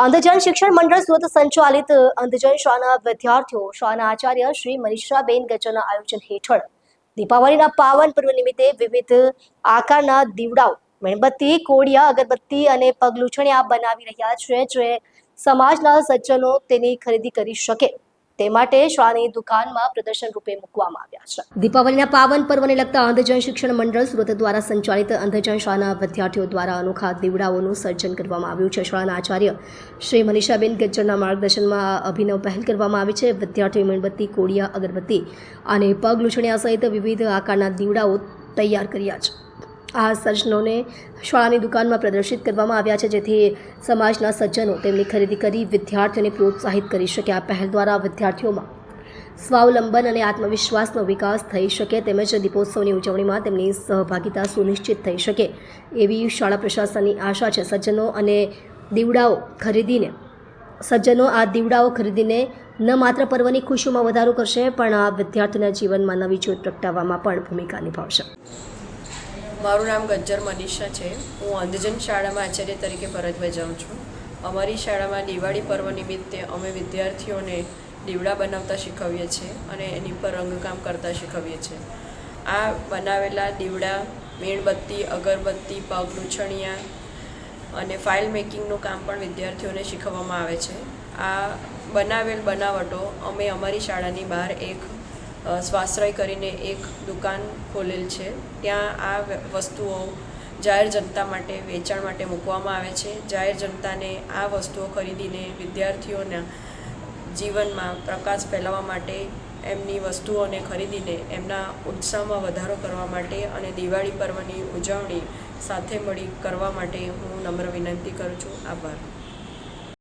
અંધજન શિક્ષણ મંડળ સુરત સંચાલિત અંધજન શાળાના વિદ્યાર્થીઓ શાળાના આચાર્ય શ્રી મનીષાબેન ગજરના આયોજન હેઠળ દીપાવલીના પાવન પર્વ નિમિત્તે વિવિધ આકારના દીવડાઓ, મીણબત્તી, કોડિયા, અગરબત્તી અને પગલૂછણિયા બનાવી રહ્યા છે જે સમાજના સજ્જનો તેની ખરીદી કરી શકે. તે માટે શાળાની દુકાનમાં પ્રદર્શન રૂપે મૂકવામાં આવ્યા છે. દીપાવલીના પાવન પર્વને લગતા અંધજન શિક્ષણ મંડળ સુરત દ્વારા સંચાલિત અંધજન શાળાના વિદ્યાર્થીઓ દ્વારા અનોખા દીવડાઓનું સર્જન કરવામાં આવ્યું છે. શાળાના આચાર્ય શ્રી મનીષાબેન ગજ્જરના માર્ગદર્શનમાં અભિનવ પહેલ કરવામાં આવી છે. વિદ્યાર્થીઓ મીણબત્તી, કોડિયા, અગરબત્તી અને પગ લૂછણિયા સહિત વિવિધ આકારના દીવડાઓ તૈયાર કર્યા છે. આ સર્જનોને શાળાની દુકાનમાં પ્રદર્શિત કરવામાં આવ્યા છે, જેથી સમાજના સજ્જનો તેમની ખરીદી કરી વિદ્યાર્થીઓને પ્રોત્સાહિત કરી શકે. આ પહેલ દ્વારા વિદ્યાર્થીઓમાં સ્વાવલંબન અને આત્મવિશ્વાસનો વિકાસ થઈ શકે તેમજ દીપોત્સવની ઉજવણીમાં તેમની સહભાગિતા સુનિશ્ચિત થઈ શકે એવી શાળા પ્રશાસનની આશા છે. સજ્જનો અને દીવડાઓ ખરીદીને સજ્જનો આ દીવડાઓ ખરીદીને ન માત્ર પર્વની ખુશીમાં વધારો કરશે, પણ આ વિદ્યાર્થીના જીવનમાં નવી જ્યોત પ્રગટાવવામાં પણ ભૂમિકા નિભાવશે. મારું નામ ગજ્જર મનીષા છે. હું અંધજન શાળામાં આચાર્ય તરીકે ફરજ બજાવું છું. અમારી શાળામાં દિવાળી પર્વ નિમિત્તે અમે વિદ્યાર્થીઓને દીવડા બનાવતા શીખવીએ છીએ અને એની પર રંગકામ કરતા શીખવીએ છીએ. આ બનાવેલા દીવડા, મીણબત્તી, અગરબત્તી, પગ લૂછણિયા અને ફાઇલ મેકિંગનું કામ પણ વિદ્યાર્થીઓને શીખવવામાં આવે છે. આ બનાવેલ બનાવટો અમે અમારી શાળાની બહાર એક સ્વાશ્રય કરીને એક દુકાન ખોલેલ છે. ત્યાં આ વસ્તુઓ જાહેર જનતા માટે વેચાણ માટે મૂકવામાં આવે છે. જાહેર જનતાને આ વસ્તુઓ ખરીદીને વિદ્યાર્થીઓના જીવનમાં પ્રકાશ ફેલાવવા માટે, એમની વસ્તુઓને ખરીદીને એમના ઉત્સાહમાં વધારો કરવા માટે અને દિવાળી પર્વની ઉજવણી સાથે મળી કરવા માટે હું નમ્ર વિનંતી કરું છું. આભાર.